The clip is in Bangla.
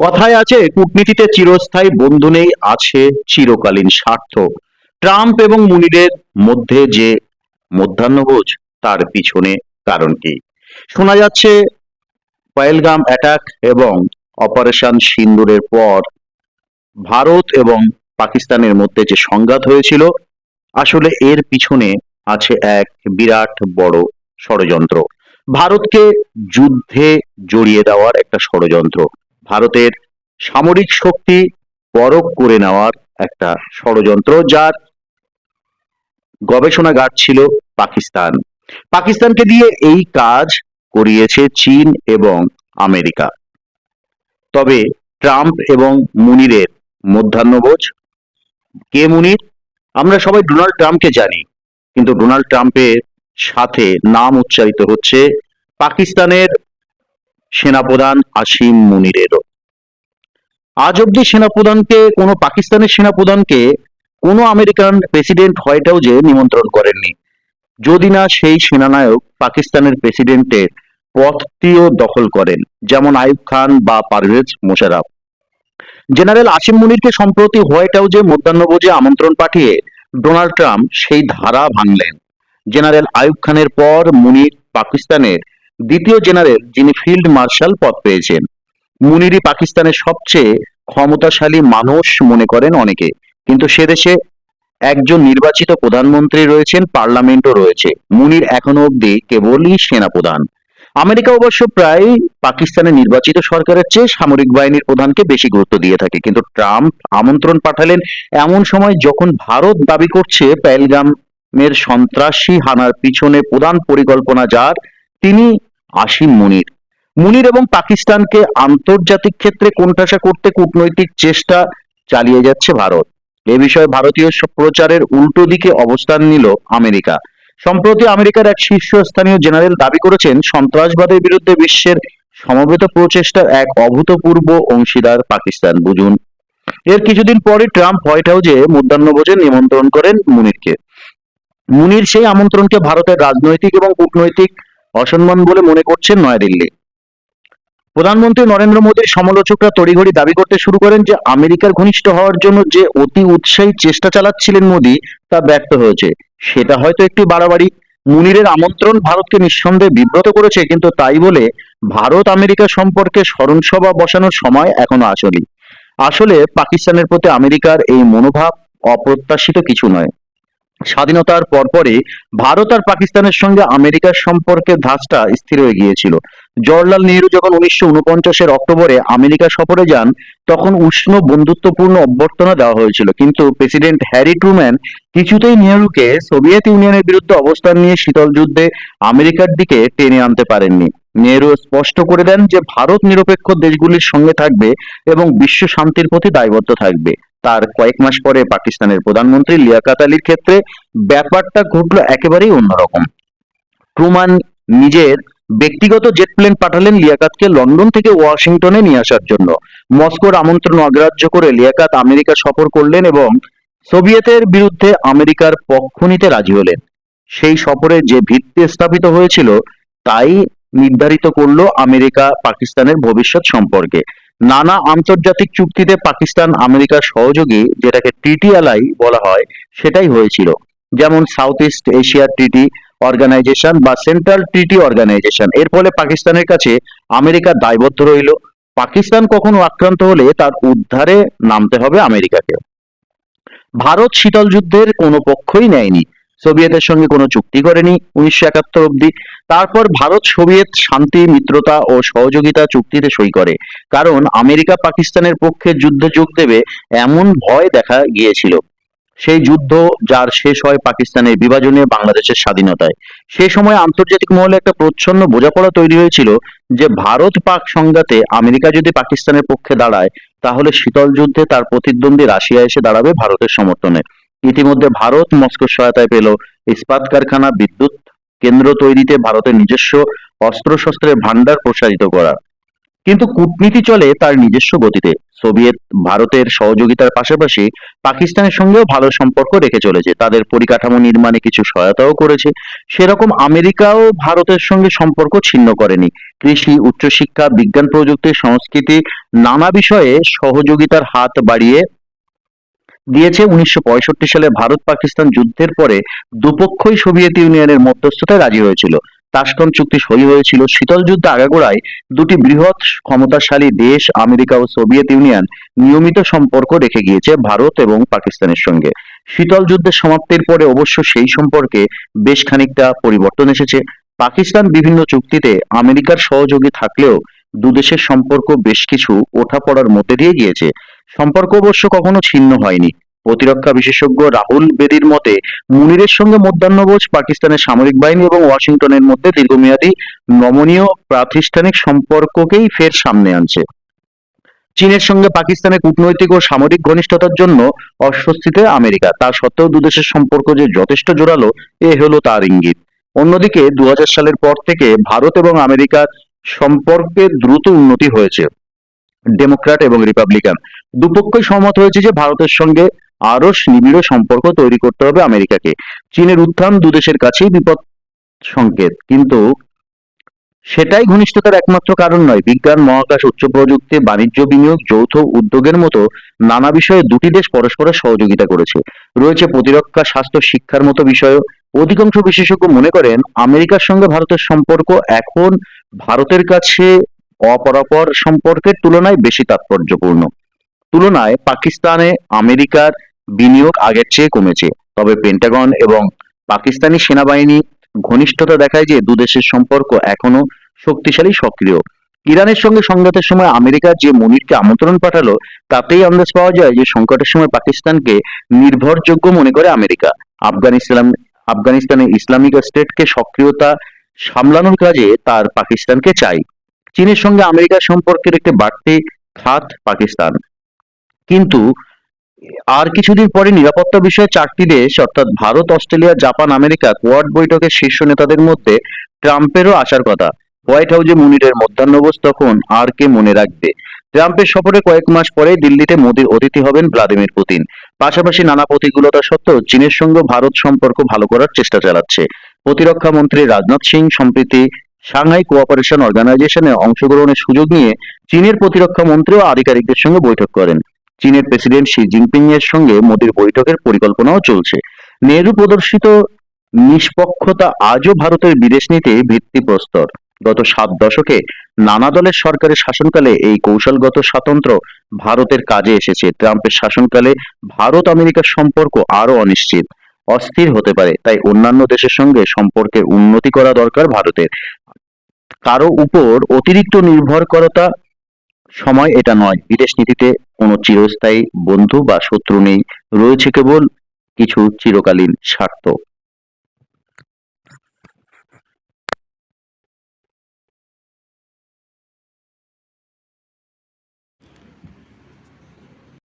কথায় আছে, কূটনীতিতে চিরস্থায়ী বন্ধু নেই আছে চিরকালীন স্বার্থ। ট্রাম্প এবং মুনিরের মধ্যে যে মধ্যাহ্নভোজ, তার পিছনে কারণ কি? শোনা যাচ্ছে, পয়েলগাম অ্যাটাক এবং অপারেশন সিন্দুরের পর ভারত এবং পাকিস্তানের মধ্যে যে সংঘাত হয়েছিল, আসলে এর পিছনে আছে এক বিরাট বড় ষড়যন্ত্র। ভারতকে যুদ্ধে জড়িয়ে দেওয়ার একটা ষড়যন্ত্র। ভারতের সামরিক শক্তি পরখ করে নেওয়ার একটা ষড়যন্ত্র যার গবেষণাগার ছিল পাকিস্তান। পাকিস্তানকে দিয়ে এই কাজ করিয়েছে চীন এবং আমেরিকা। তবে ট্রাম্প এবং মুনিরের মধ্যাহ্নভোজ, কে মুনির? আমরা সবাই ডোনাল্ড ট্রাম্পকে জানি, কিন্তু ডোনাল্ড ট্রাম্পের সাথে নাম উচ্চারিত হচ্ছে পাকিস্তানের সেনাপ্রধান আসিম মুনিরেরও আজ অব্দি সেনাপ্রধানকে, কোনো পাকিস্তানের সেনাপ্রধানকে কোনো আমেরিকান প্রেসিডেন্ট হোয়াইট হাউসে নিমন্ত্রণ করেননি। যদি না, সেই সেনানায়ক পাকিস্তানের প্রেসিডেন্টের পদটিও দখল করেন, যেমন আইব খান বা পারভেজ মোশারফ জেনারেল আসিম মুনিরকে সম্প্রতি হোয়াইট হাউসে মধ্যাহ্নভোজে আমন্ত্রণ পাঠিয়ে ডোনাল্ড ট্রাম্প সেই ধারা ভাঙলেন। জেনারেল আইব খানের পর মুনির পাকিস্তানের দ্বিতীয় জেনারেল যিনি ফিল্ড মার্শাল পদ পেয়েছেন। মুনিরই পাকিস্তানের সবচেয়ে ক্ষমতাশালী মানুষ মনে করেন অনেকে। কিন্তু সে দেশে একজন নির্বাচিত প্রধানমন্ত্রী রয়েছেন, পার্লামেন্টও রয়েছে। মুনির এখনও অবধি কেবলই সেনাপ্রধান। আমেরিকা অবশ্য প্রায় পাকিস্তানের নির্বাচিত সরকারের চেয়ে সামরিক বাহিনীর প্রধানকে বেশি গুরুত্ব দিয়ে থাকে। কিন্তু ট্রাম্প আমন্ত্রণ পাঠালেন এমন সময় যখন ভারত দাবি করছে পেহেলগামের সন্ত্রাসী হানার পিছনে প্রধান পরিকল্পনা যার, তিনি আসিম মুনির। মুনির এবং পাকিস্তানকে আন্তর্জাতিক ক্ষেত্রে কোণঠাসা করতে কূটনৈতিক চেষ্টা চালিয়ে যাচ্ছে ভারত। এ বিষয়ে ভারতীয় প্রচারের উল্টো দিকে অবস্থান নিল আমেরিকা। সম্প্রতি আমেরিকার এক শীর্ষস্থানীয় জেনারেল দাবি করেছেন, সন্ত্রাসবাদের বিরুদ্ধে বিশ্বের সমবেত প্রচেষ্টার এক অভূতপূর্ব অংশীদার পাকিস্তান। বুঝুন। এর কিছুদিন পরে ট্রাম্প হোয়াইট হাউসে মধ্যাহ্নভোজে নিমন্ত্রণ করেন মুনিরকে। মুনির সেই আমন্ত্রণকে ভারতের রাজনৈতিক এবং কূটনৈতিক অসম্মান বলে মনে করছেন নয়াদিল্লি। প্রধানমন্ত্রী নরেন্দ্র মোদীর সমালোচকরা তড়িঘড়ি দাবি করতে শুরু করেন যে আমেরিকার ঘনিষ্ঠ হওয়ার জন্য যে অতি উৎসাহী চেষ্টা চালাচ্ছিলেন মোদী, তা ব্যর্থ হয়েছে। সেটা হয়তো একটু বাড়াবাড়ি। মুনিরের আমন্ত্রণ ভারতকে নিঃসন্দেহে বিব্রত করেছে, কিন্তু তাই বলে ভারত আমেরিকা সম্পর্কে স্মরণসভা বসানোর সময় এখনও আসেনি। আসলে পাকিস্তানের প্রতি আমেরিকার এই মনোভাব অপ্রত্যাশিত কিছু নয়। স্বাধীনতার পরপরই ভারত আর পাকিস্তানের সঙ্গে আমেরিকার সম্পর্কের ধাঁচটা স্থির হয়ে গিয়েছিল। জওয়াহরলাল নেহরু যখন উনিশশো উনপঞ্চাশের অক্টোবরে আমেরিকা সফরে যান, তখন উষ্ণ বন্ধুত্বপূর্ণ অভ্যর্থনা দেওয়া হয়েছিল। কিন্তু প্রেসিডেন্ট হ্যারি ট্রুম্যান কিছুতেই নেহরুকে সোভিয়েত ইউনিয়নের বিরুদ্ধে অবস্থান নিয়ে শীতল যুদ্ধে আমেরিকার দিকে টেনে আনতে পারেননি। নেহরু স্পষ্ট করে দেন যে, ভারত নিরপেক্ষ দেশগুলির সঙ্গে থাকবে এবং বিশ্ব শান্তির প্রতি দায়বদ্ধ থাকবে। তার কয়েক মাস পরে পাকিস্তানের প্রধানমন্ত্রী লিয়াকাত আলীর ক্ষেত্রে ব্যাপারটা ঘটলো একেবারেই অন্যরকম। ট্রুমান নিজের ব্যক্তিগত জেট প্লেন পাঠালেন লিয়াকাতকে লন্ডন থেকে ওয়াশিংটনে নিয়ে আসার জন্য। মস্কোর আমন্ত্রণ অগ্রাহ্য করে লিয়াকাত আমেরিকা সফর করলেন এবং সোভিয়েতের বিরুদ্ধে আমেরিকার পক্ষ নিতে রাজি হলেন। সেই সফরে যে ভিত্তি স্থাপিত হয়েছিল, তাই নির্ধারিত করল আমেরিকা পাকিস্তানের ভবিষ্যৎ সম্পর্কে। নানা আন্তর্জাতিক চুক্তিতে পাকিস্তান আমেরিকার সহযোগী, যেটাকে টিটিএলআই বলা হয়, সেটাই হয়েছিল। যেমন south east Asia treaty organisation বা সেন্ট্রাল ট্রিটি অর্গানাইজেশন এর ফলে পাকিস্তানের কাছে আমেরিকা দায়বদ্ধ রইল। পাকিস্তান কখনো আক্রান্ত হলে তার উদ্ধারে নামতে হবে আমেরিকাকে ভারত শীতল যুদ্ধের কোনো পক্ষই নেয়নি। সোভিয়েতের সঙ্গে কোনো চুক্তি করেনি উনিশশো একাত্তর অব্দি তারপর ভারত, সোভিয়েত শান্তি, মিত্রতা ও সহযোগিতা চুক্তিতে সই করে। কারণ আমেরিকা পাকিস্তানের পক্ষে যুদ্ধে যোগ দেবে এমন ভয় দেখা গিয়েছিল। সেই যুদ্ধ যার শেষ হয় পাকিস্তানের বিভাজনে বাংলাদেশের স্বাধীনতায়। সেই সময় আন্তর্জাতিক মহলে একটা প্রচ্ছন্ন বোঝাপড়া তৈরি হয়েছিল যে ভারত পাক সংঘাতে আমেরিকা যদি পাকিস্তানের পক্ষে দাঁড়ায়, তাহলে শীতল যুদ্ধে তার প্রতিদ্বন্দ্বী রাশিয়া এসে দাঁড়াবে ভারতের সমর্থনে। ইতিমধ্যে ভারত মস্কোর সহায়তায় পেল ইস্পাত কারখানা, বিদ্যুৎ কেন্দ্র তৈরিতে ভারতের নিজস্ব অস্ত্রশস্ত্রের ভান্ডার প্রসারিত করা। কিন্তু কূটনীতি চলে তার নিজস্ব গতিতে। সোভিয়েত ভারতের সহযোগিতার পাশাপাশি পাকিস্তানের সঙ্গেও ভালো সম্পর্ক রেখে চলেছে। তাদের পরিকাঠামো নির্মাণে কিছু সহায়তাও করেছে। সেরকম আমেরিকাও ভারতের সঙ্গে সম্পর্ক ছিন্ন করেনি। কৃষি, উচ্চশিক্ষা, বিজ্ঞান প্রযুক্তি, সংস্কৃতি নানা বিষয়ে সহযোগিতার হাত বাড়িয়ে দিয়েছে। উনিশশো পঁয়ষট্টি সালে ভারত পাকিস্তান যুদ্ধের পরে দুপক্ষই সোভিয়েত ইউনিয়নের মধ্যস্থতায় রাজি হয়েছিল। তাশকন চুক্তি সই হয়েছিল। শীতল যুদ্ধ আগাগোড়ায় দুটি বৃহৎ ক্ষমতাশালী দেশ, আমেরিকা ও সোভিয়েত ইউনিয়ন নিয়মিত সম্পর্ক রেখে গিয়েছে ভারত এবং পাকিস্তানের সঙ্গে। শীতল যুদ্ধের সমাপ্তির পরে অবশ্য সেই সম্পর্কে বেশ খানিকটা পরিবর্তন এসেছে। পাকিস্তান বিভিন্ন চুক্তিতে আমেরিকার সহযোগী থাকলেও দুদেশের সম্পর্ক বেশ কিছু ওঠা পড়ার মধ্যে দিয়ে গিয়েছে। সম্পর্ক অবশ্য কখনো ছিন্ন হয়নি। প্রতিরক্ষা বিশেষজ্ঞ রাহুল বেদির মতে, মুনিরের সঙ্গে মধ্যাহ্নভোজ পাকিস্তানের সামরিক বাহিনী এবং ওয়াশিংটনের মধ্যে দীর্ঘমেয়াদী নমনীয় প্রাতিষ্ঠানিক সম্পর্ককেই ফের সামনে আনছে। চীনের সঙ্গে পাকিস্তানের কূটনৈতিক ও সামরিক ঘনিষ্ঠতার জন্য অস্বস্তিতে আমেরিকা। তা সত্ত্বেও দুদেশের সম্পর্ক যে যথেষ্ট জোরালো, এ হলো তার ইঙ্গিত। অন্যদিকে দু হাজার সালের পর থেকে ভারত এবং আমেরিকার সম্পর্কের দ্রুত উন্নতি হয়েছে। ডেমোক্র্যাট এবং রিপাবলিকান। দুপক্ষই সহমত হয়েছে যে ভারতের সঙ্গে আরও নিবিড় সম্পর্ক তৈরি করতে হবে আমেরিকাকে। চীনের উত্থান দুদেশের কাছেই বিপদ সংকেত, কিন্তু সেটাই ঘনিষ্ঠতার একমাত্র কারণ নয়। বিজ্ঞান, মহাকাশ, উচ্চ প্রযুক্তি, বাণিজ্য, বিনিয়োগ, যৌথ উদ্যোগের মতো নানা বিষয়ে দুটি দেশ পরস্পরের সহযোগিতা করেছে। রয়েছে প্রতিরক্ষা, স্বাস্থ্য, শিক্ষার মতো বিষয়ও। অধিকাংশ বিশেষজ্ঞ মনে করেন, আমেরিকার সঙ্গে ভারতের সম্পর্ক এখন ভারতের কাছে অপরাপর সম্পর্কের তুলনায় বেশি তাৎপর্যপূর্ণ। তুলনায় পাকিস্তানে আমেরিকার বিনিয়োগ আগের চেয়ে কমেছে। তবে পেন্টাগন এবং পাকিস্তানি সেনাবাহিনী ঘনিষ্ঠতা দেখায় যে দুদেশের সম্পর্ক এখনও শক্তিশালী সক্রিয়। ইরানের সঙ্গে সংঘাতের সময় আমেরিকা যে মনিরকে আমন্ত্রণ পাঠালো, তাতেই আন্দাজ পাওয়া যায় যে সংকটের সময় পাকিস্তানকে নির্ভরযোগ্য মনে করে আমেরিকা। আফগানিস্তান, আফগানিস্তানে ইসলামিক স্টেটকে সক্রিয়তা সামলানোর কাজে তার পাকিস্তানকে চাই। চীনের সঙ্গে আমেরিকার সম্পর্কের একটি বাড়তি খাত পাকিস্তান। কিন্তু আর কিছুদিন পরে নিরাপত্তা বিষয়ে চারটি দেশ, অর্থাৎ Bharat, Australia, Japan, America, Quad বৈঠকের শীর্ষ নেতাদের মধ্যে ট্রাম্পেরও আসার কথা। হোয়াইট হাউসে মুনিরের মধ্যাহ্নভোজ তখন আর কে মনে রাখবে? ট্রাম্পের সফরে কয়েক মাস পরে দিল্লিতে মোদীর অতিথি হবেন ভ্লাদিমির পুতিন। পাশাপাশি নানা প্রতিকূলতা সত্ত্বেও চীনের সঙ্গে ভারত সম্পর্ক ভালো করার চেষ্টা চালাচ্ছে। প্রতিরক্ষা মন্ত্রী রাজনাথ সিং, সম্প্রতি সাংহাই কোঅপারেশন অর্গানাইজেশনে অংশগ্রহণের সুযোগ নিয়ে চীনের প্রতিরক্ষা মন্ত্রী ও আধিকারিকদের সঙ্গে বৈঠক করেন। চীনের প্রেসিডেন্ট শি জিনপিং এর সঙ্গে মোদির বৈঠকের পরিকল্পনাও চলছে। নেহরু প্রদর্শিত নিষ্পক্ষতা আজও ভারতের বিদেশ নীতি ভিত্তিপ্রস্তর। গত সাত দশকে নানা দলের সরকারের শাসনকালে এই কৌশলগত স্বাতন্ত্র্য ভারতের কাজে এসেছে। ট্রাম্পের শাসনকালে ভারত আমেরিকার সম্পর্ক আরও অনিশ্চিত, অস্থির হতে পারে। তাই অন্যান্য দেশের সঙ্গে সম্পর্কের উন্নতি করা দরকার ভারতের। কারও উপর অতিরিক্ত নির্ভর করতা সময় এটা নয়। বিদেশ নীতিতে কোনো চিরস্থায়ী বন্ধু বা শত্রু নেই। রয়েছে কেবল কিছু চিরকালীন স্বার্থ।